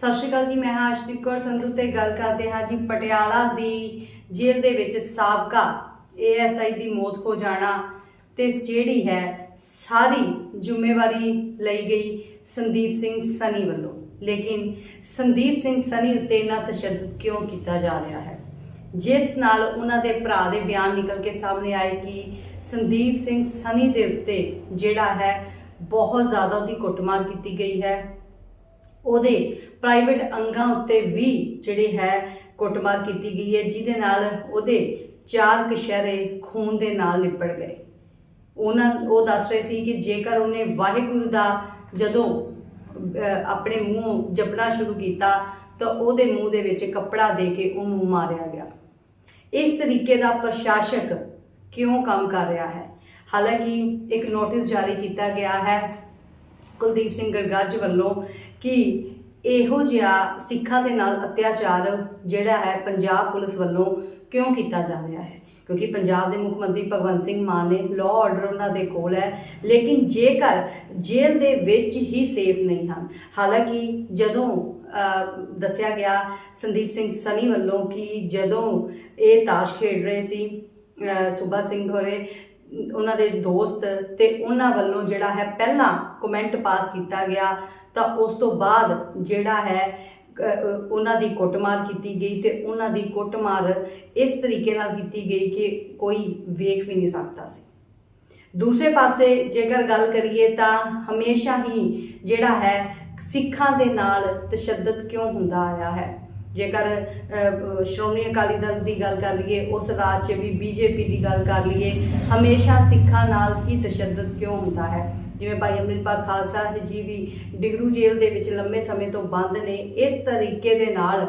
ਸਤਿ ਸ਼੍ਰੀ ਅਕਾਲ ਜੀ, ਮੈਂ ਹਾਂ ਅਸ਼ਦੀਪ ਕੌਰ ਸੰਧੂ ਤੇ ਗੱਲ ਕਰਦੇ ਹਾਂ ਜੀ ਪਟਿਆਲਾ ਦੀ ਜੇਲ੍ਹ ਦੇ ਵਿੱਚ ਸਾਬਕਾ ਏਐਸਆਈ ਦੀ ਮੌਤ ਹੋ ਜਾਣਾ ਤੇ ਜਿਹੜੀ ਹੈ ਸਾਰੀ ਜ਼ਿੰਮੇਵਾਰੀ ਲਈ ਗਈ ਸੰਦੀਪ ਸਿੰਘ ਸਨੀ ਵੱਲੋਂ। ਲੇਕਿਨ ਸੰਦੀਪ ਸਿੰਘ ਸਨੀ ਉੱਤੇ ਇੰਨਾ ਤਸ਼ੱਦਦ ਕਿਉਂ ਕੀਤਾ ਜਾ ਰਿਹਾ ਹੈ? ਜਿਸ ਨਾਲ ਉਹਨਾਂ ਦੇ ਭਰਾ ਦੇ ਬਿਆਨ ਨਿਕਲ ਕੇ ਸਾਹਮਣੇ ਆਏ ਕਿ ਸੰਦੀਪ ਸਿੰਘ ਸਨੀ ਦੇ ਉੱਤੇ ਜਿਹੜਾ ਹੈ ਬਹੁਤ ਜ਼ਿਆਦਾ ਉਹਦੀ ਕੁੱਟਮਾਰ ਕੀਤੀ ਗਈ ਹੈ। ਉਹਦੇ ਪ੍ਰਾਈਵੇਟ ਅੰਗਾਂ ਉੱਤੇ ਵੀ ਜਿਹੜੇ ਹੈ ਕੁੱਟਮਾਰ ਕੀਤੀ ਗਈ ਹੈ, ਜਿਹਦੇ ਨਾਲ ਉਹਦੇ ਚਾਰ ਕਸ਼ਹਿਰੇ ਖੂਨ ਦੇ ਨਾਲ ਲਿਪੜ ਗਏ। ਉਹਨਾਂ, ਉਹ ਦੱਸ ਰਹੇ ਸੀ ਕਿ ਜੇਕਰ ਉਹਨੇ ਵਾਹਿਗੁਰੂ ਦਾ ਜਦੋਂ ਆਪਣੇ ਮੂੰਹ ਜਪਣਾ ਸ਼ੁਰੂ ਕੀਤਾ, ਤਾਂ ਉਹਦੇ ਮੂੰਹ ਦੇ ਵਿੱਚ ਕੱਪੜਾ ਦੇ ਕੇ ਉਹਨੂੰ ਮਾਰਿਆ ਗਿਆ। ਇਸ ਤਰੀਕੇ ਦਾ ਪ੍ਰਸ਼ਾਸਕ ਕਿਉਂ ਕੰਮ ਕਰ ਰਿਹਾ ਹੈ? ਹਾਲਾਂਕਿ ਇੱਕ ਨੋਟਿਸ ਜਾਰੀ ਕੀਤਾ ਗਿਆ ਹੈ ਕੁਲਦੀਪ ਸਿੰਘ ਗਰਗੱਜ ਵੱਲੋਂ ਕਿ ਇਹੋ ਜਿਹਾ ਸਿੱਖਾਂ ਦੇ ਨਾਲ ਅਤਿਆਚਾਰ ਜਿਹੜਾ ਹੈ ਪੰਜਾਬ ਪੁਲਿਸ ਵੱਲੋਂ ਕਿਉਂ ਕੀਤਾ ਜਾ ਰਿਹਾ ਹੈ? ਕਿਉਂਕਿ ਪੰਜਾਬ ਦੇ ਮੁੱਖ ਮੰਤਰੀ ਭਗਵੰਤ ਸਿੰਘ ਮਾਨ ਨੇ ਲਾਅ ਆਰਡਰ ਉਹਨਾਂ ਦੇ ਕੋਲ ਹੈ ਲੇਕਿਨ ਜੇਕਰ ਜੇਲ੍ਹ ਦੇ ਵਿੱਚ ਹੀ ਸੇਫ ਨਹੀਂ ਹਨ ਹਾਲਾਂਕਿ ਜਦੋਂ ਦੱਸਿਆ ਗਿਆ ਸੰਦੀਪ ਸਿੰਘ ਸਨੀ ਵੱਲੋਂ ਕਿ ਜਦੋਂ ਇਹ ਤਾਸ਼ ਖੇਡ ਰਹੇ ਸੀ ਅਹ, ਸੂਬਾ ਸਿੰਘ ਹੋਰੇ ਉਹਨਾਂ ਦੇ ਦੋਸਤ ਤੇ ਉਹਨਾਂ ਵੱਲੋਂ ਜਿਹੜਾ ਹੈ ਪਹਿਲਾਂ ਕਮੈਂਟ ਪਾਸ ਕੀਤਾ ਗਿਆ, ਤਾਂ ਉਸ ਤੋਂ ਬਾਅਦ ਜਿਹੜਾ ਹੈ ਉਹਨਾਂ ਦੀ ਕੁੱਟਮਾਰ ਕੀਤੀ ਗਈ ਤੇ ਉਹਨਾਂ ਦੀ ਕੁੱਟਮਾਰ ਇਸ ਤਰੀਕੇ ਨਾਲ ਕੀਤੀ ਗਈ ਕਿ ਕੋਈ ਵੇਖ ਵੀ ਨਹੀਂ ਸਕਦਾ ਸੀ। ਦੂਸਰੇ ਪਾਸੇ ਜੇਕਰ ਗੱਲ ਕਰੀਏ ਤਾਂ ਹਮੇਸ਼ਾ ਹੀ ਜਿਹੜਾ ਹੈ ਸਿੱਖਾਂ ਦੇ ਨਾਲ ਤਸ਼ੱਦਦ ਕਿਉਂ ਹੁੰਦਾ ਆਇਆ ਹੈ? ਜੇਕਰ ਸ਼੍ਰੋਮਣੀ ਅਕਾਲੀ ਦਲ ਦੀ ਗੱਲ ਕਰ ਲਈਏ, ਉਸ ਰਾਜ 'ਚ ਵੀ ਬੀਜੇਪੀ ਦੀ ਗੱਲ ਕਰ ਲਈਏ, ਹਮੇਸ਼ਾ ਸਿੱਖਾਂ ਨਾਲ ਹੀ ਤਸ਼ੱਦਦ ਕਿਉਂ ਹੁੰਦਾ ਹੈ? ਜਿਵੇਂ ਭਾਈ ਅੰਮ੍ਰਿਤਪਾਲ ਖਾਲਸਾ ਜੀ ਵੀ ਡਿਗਰੂ ਜੇਲ੍ਹ ਦੇ ਵਿੱਚ ਲੰਮੇ ਸਮੇਂ ਤੋਂ ਬੰਦ ਨੇ, ਇਸ ਤਰੀਕੇ ਦੇ ਨਾਲ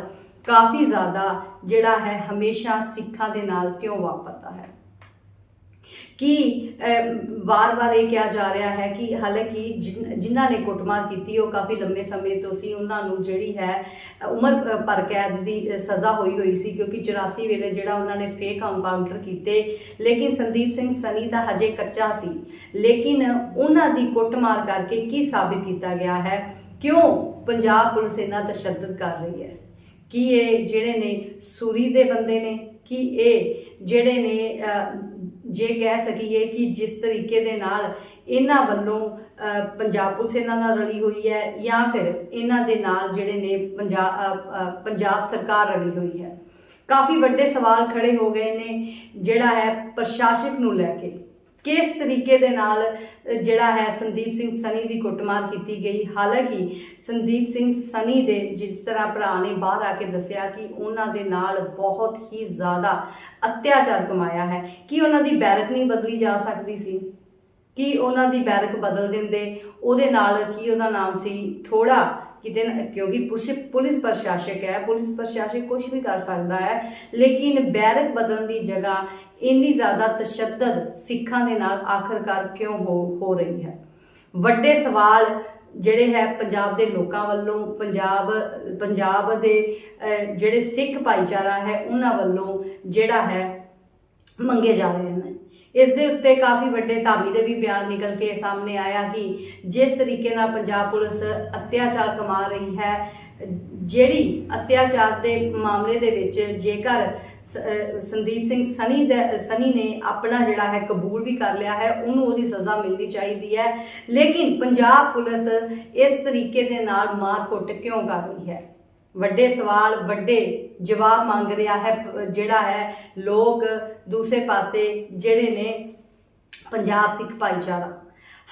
ਕਾਫੀ ਜ਼ਿਆਦਾ ਜਿਹੜਾ ਹੈ, ਹਮੇਸ਼ਾ ਸਿੱਖਾਂ ਦੇ ਨਾਲ ਕਿਉਂ ਵਾਪਰਦਾ ਹੈ? ਕਿ ਵਾਰ-ਵਾਰ ਇਹ ਕਿਹਾ ਜਾ ਰਿਹਾ ਹੈ ਕਿ ਹਾਲਾਂਕਿ ਜਿਨ- ਜਿਨ੍ਹਾਂ ਨੇ ਕੁੱਟਮਾਰ ਕੀਤੀ, ਉਹ ਕਾਫੀ ਲੰਮੇ ਸਮੇਂ ਤੋਂ ਸੀ। ਉਹਨਾਂ ਨੂੰ ਜਿਹੜੀ ਹੈ, ਉਮਰ ਭਰ ਕੈਦ ਦੀ ਸਜ਼ਾ ਹੋਈ ਹੋਈ ਸੀ ਕਿਉਂਕਿ 84 ਵੇਲੇ ਜਿਹੜਾ ਉਹਨਾਂ ਨੇ ਫੇਕ ਐਨਕਾਊਂਟਰ ਕੀਤੇ। ਲੇਕਿਨ ਸੰਦੀਪ ਸਿੰਘ ਸਨੀ ਦਾ ਹਜੇ ਕੱਚਾ ਸੀ। ਲੇਕਿਨ ਉਹਨਾਂ ਦੀ ਕੁੱਟਮਾਰ ਕਰਕੇ ਕੀ ਸਾਬਿਤ ਕੀਤਾ ਗਿਆ ਹੈ? ਕਿਉਂ ਪੰਜਾਬ ਪੁਲਿਸ ਇਹਨਾਂ ਤਸ਼ੱਦਦ ਕਰ ਰਹੀ ਹੈ? ਕੀ ਇਹ ਜਿਹੜੇ ਨੇ ਸੂਰੀ ਦੇ ਬੰਦੇ ਨੇ? ਕੀ ਇਹ ਜਿਹੜੇ ਨੇ ਜੇ ਕਹਿ ਸਕੀਏ ਕਿ ਜਿਸ ਤਰੀਕੇ ਦੇ ਨਾਲ ਇਹਨਾਂ ਵੱਲੋਂ ਪੰਜਾਬ ਪੁਲਿਸ ਇਹਨਾਂ ਨਾਲ ਰਲੀ ਹੋਈ ਹੈ ਜਾਂ ਫਿਰ ਇਹਨਾਂ ਦੇ ਨਾਲ ਜਿਹੜੇ ਨੇ ਪੰਜਾਬ ਪੰਜਾਬ ਸਰਕਾਰ ਰਲੀ ਹੋਈ ਹੈ। ਕਾਫੀ ਵੱਡੇ ਸਵਾਲ ਖੜੇ ਹੋ ਗਏ ਨੇ ਜਿਹੜਾ ਹੈ ਪ੍ਰਸ਼ਾਸਕ ਨੂੰ ਲੈ ਕੇ। ਕਿਸ ਤਰੀਕੇ ਦੇ ਨਾਲ ਜਿਹੜਾ ਹੈ ਸੰਦੀਪ ਸਿੰਘ ਸਨੀ ਦੀ ਕੁੱਟਮਾਰ ਕੀਤੀ ਗਈ? ਹਾਲਾਂਕਿ ਸੰਦੀਪ ਸਿੰਘ ਸਨੀ ਦੇ ਜਿਸ ਤਰ੍ਹਾਂ ਭਰਾ ਨੇ ਬਾਹਰ ਆ ਕੇ ਦੱਸਿਆ ਕਿ ਉਹਨਾਂ ਦੇ ਨਾਲ ਬਹੁਤ ਹੀ ਜ਼ਿਆਦਾ ਅਤਿਆਚਾਰ ਕਮਾਇਆ ਹੈ, ਕਿ ਉਹਨਾਂ ਦੀ ਬੈਰਕ ਨਹੀਂ ਬਦਲੀ ਜਾ ਸਕਦੀ ਸੀ? ਕਿ ਉਹਨਾਂ ਦੀ ਬੈਰਕ ਬਦਲ ਦਿੰਦੇ? ਉਹਦੇ ਨਾਲ ਕੀ ਉਹਦਾ ਨਾਮ ਸੀ? ਥੋੜਾ ਕਿਤੇ ਨਾ- ਕਿਉਂਕਿ ਪੁਲਿਸ ਪੁਲਿਸ ਪ੍ਰਸ਼ਾਸਕ ਹੈ, ਪੁਲਿਸ ਪ੍ਰਸ਼ਾਸਕ ਕੁਝ ਵੀ ਕਰ ਸਕਦਾ ਹੈ, ਲੇਕਿਨ ਬੈਰਕ ਬਦਲਣ ਦੀ ਜਗ੍ਹਾ ਇੰਨੀ ਜ਼ਿਆਦਾ ਤਸ਼ੱਦਦ ਸਿੱਖਾਂ ਦੇ ਨਾਲ ਆਖਰਕਾਰ ਕਿਉਂ ਹੋ ਹੋ ਰਹੀ ਹੈ? ਵੱਡੇ ਸਵਾਲ ਜਿਹੜੇ ਹੈ ਪੰਜਾਬ ਦੇ ਲੋਕਾਂ ਵੱਲੋਂ, ਪੰਜਾਬ ਪੰਜਾਬ ਦੇ ਜਿਹੜੇ ਸਿੱਖ ਭਾਈਚਾਰਾ ਹੈ, ਉਹਨਾਂ ਵੱਲੋਂ ਜਿਹੜਾ ਹੈ ਮੰਗੇ ਜਾ ਰਹੇ ਹਨ ਇਸ ਦੇ ਉੱਤੇ ਕਾਫੀ ਵੱਡੇ ਧਾਮੀ ਦੇ ਵੀ ਬਿਆਨ ਨਿਕਲ ਕੇ ਸਾਹਮਣੇ ਆਇਆ ਕਿ ਜਿਸ ਤਰੀਕੇ ਨਾਲ ਪੰਜਾਬ ਪੁਲਿਸ ਅਤਿਆਚਾਰ ਕਮਾ ਰਹੀ ਹੈ, ਜਿਹੜੀ ਅਤਿਆਚਾਰ ਦੇ ਮਾਮਲੇ ਦੇ ਵਿੱਚ ਜੇਕਰ ਸ- ਸੰਦੀਪ ਸਿੰਘ ਸਨੀ ਦਾ, ਸਨੀ ਨੇ ਆਪਣਾ ਜਿਹੜਾ ਹੈ ਕਬੂਲ ਵੀ ਕਰ ਲਿਆ ਹੈ, ਉਹਨੂੰ ਉਹਦੀ ਸਜ਼ਾ ਮਿਲਣੀ ਚਾਹੀਦੀ ਹੈ। ਲੇਕਿਨ ਪੰਜਾਬ ਪੁਲਿਸ ਇਸ ਤਰੀਕੇ ਦੇ ਨਾਲ ਮਾਰ ਕੁੱਟ ਕਿਉਂ ਕਰ ਰਹੀ ਹੈ? ਵੱਡੇ ਸਵਾਲ, ਵੱਡੇ ਜਵਾਬ ਮੰਗ ਰਿਹਾ ਹੈ, ਜਿਹੜਾ ਹੈ, ਲੋਕ ਦੂਸਰੇ ਪਾਸੇ ਜਿਹੜੇ ਨੇ ਪੰਜਾਬ ਸਿੱਖ ਭਾਈਚਾਰਾ।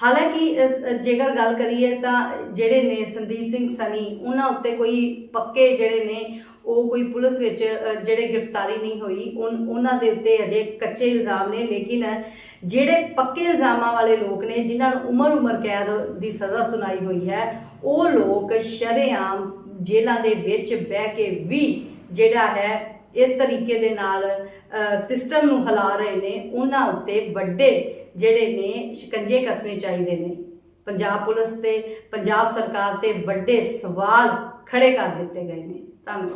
ਹਾਲਾਂਕਿ ਜੇਕਰ ਗੱਲ ਕਰੀਏ ਤਾਂ ਜਿਹੜੇ ਨੇ ਸੰਦੀਪ ਸਿੰਘ ਸਨੀ, ਉਹਨਾਂ ਉੱਤੇ ਕੋਈ ਪੱਕੇ ਜਿਹੜੇ ਨੇ, ਉਹ ਕੋਈ ਪੁਲਿਸ ਵਿੱਚ ਜਿਹੜੇ ਗ੍ਰਿਫਤਾਰੀ ਨਹੀਂ ਹੋਈ, ਉਨ- ਉਹਨਾਂ ਦੇ ਉੱਤੇ ਅਜੇ ਕੱਚੇ ਇਲਜ਼ਾਮ ਨੇ, ਲੇਕਿਨ ਜਿਹੜੇ ਪੱਕੇ ਇਲਜ਼ਾਮਾਂ ਵਾਲੇ ਲੋਕ ਨੇ, ਜਿਨ੍ਹਾਂ ਨੂੰ ਉਮਰ ਉਮਰ ਕੈਦ ਦੀ ਸਜ਼ਾ ਸੁਣਾਈ ਹੋਈ ਹੈ, ਉਹ ਲੋਕ ਸ਼ਰੇਆਮ ਜੇਲ੍ਹਾਂ ਦੇ ਵਿੱਚ ਬਹਿ ਕੇ ਵੀ ਜਿਹੜਾ ਹੈ, ਇਸ ਤਰੀਕੇ ਦੇ ਨਾਲ ਸਿਸਟਮ ਨੂੰ ਹਿਲਾ ਰਹੇ ਨੇ, ਉਹਨਾਂ ਉੱਤੇ ਵੱਡੇ ਜਿਹੜੇ ਨੇ ਸ਼ਿਕੰਜੇ ਕੱਸਣੇ ਚਾਹੀਦੇ ਨੇ। ਪੰਜਾਬ ਪੁਲਿਸ ਤੇ, ਪੰਜਾਬ ਸਰਕਾਰ ਤੇ ਵੱਡੇ ਸਵਾਲ ਖੜੇ ਕਰ ਦਿੱਤੇ ਗਏ ਨੇ। ਧੰਨਵਾਦ।